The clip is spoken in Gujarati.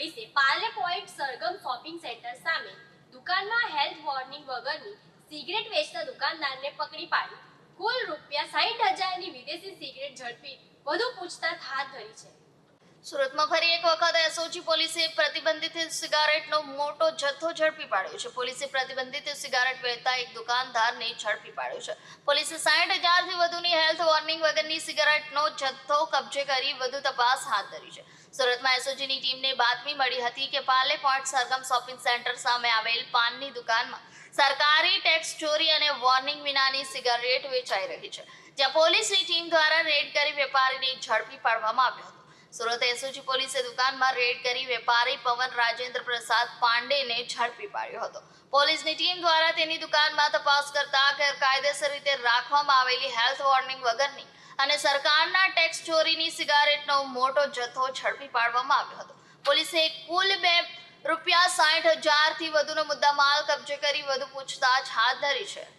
પોલીસે Parle point Sargam shopping centre સામે દુકાનમાં હેલ્થ વોર્નિંગ વગરની સિગરેટ વેચતા દુકાનદારને પકડી પાડી. કુલ રૂપિયા સાઠ હજારની વિદેશી સિગરેટ ઝડપી વધુ પૂછતાછ હાથ ધરી છે. સુરતમાં ફરી એક વખત એસઓજી પોલીસે પ્રતિબંધિત સિગારેટનો મોટો જથ્થો ઝડપી પાડ્યો છે. પોલીસે પ્રતિબંધિત સિગારેટ વેચતા એક દુકાનદારને ઝડપી પાડ્યો છે. પોલીસે સાઠ હજારથી વધુની હેલ્થ વગરની સિગારેટનો જથ્થો કબજે કરી વધુ તપાસ હાથ ધરી છે. સુરતમાં એસઓજીની ટીમને બાતમી મળી હતી કે પાલે પોઈન્ટ સરગમ શોપિંગ સેન્ટર સામે આવેલ પાનની દુકાનમાં સરકારી ટેક્સ ચોરી અને વોર્નિંગ વિનાની સિગારેટ વેચાઈ રહી છે, જ્યાં પોલીસની ટીમ દ્વારા રેડ કરી વેપારીને ઝડપી પાડવામાં આવ્યો હતો. સુરત એસઓજી પોલીસે દુકાનમાં રેડ કરી વેપારી પવન રાજેન્દ્ર પ્રસાદ પાંડેને ઝડપી પાડ્યો હતો. પોલીસની ટીમ દ્વારા તેની દુકાનમાં તપાસ કરતા ગેરકાયદેસર રીતે રાખવામાં આવેલી હેલ્થ વોર્નિંગ વગરની અને સરકારના ટેક્સ ચોરીની સિગારેટનો મોટો જથ્થો ઝડપી પાડવામાં આવ્યો હતો. પોલીસે કુલ બે રૂપિયા સાઠ હજારથી વધુનો મુદ્દામાલ કબજે કરી વધુ પૂછતાછ હાથ ધરી છે.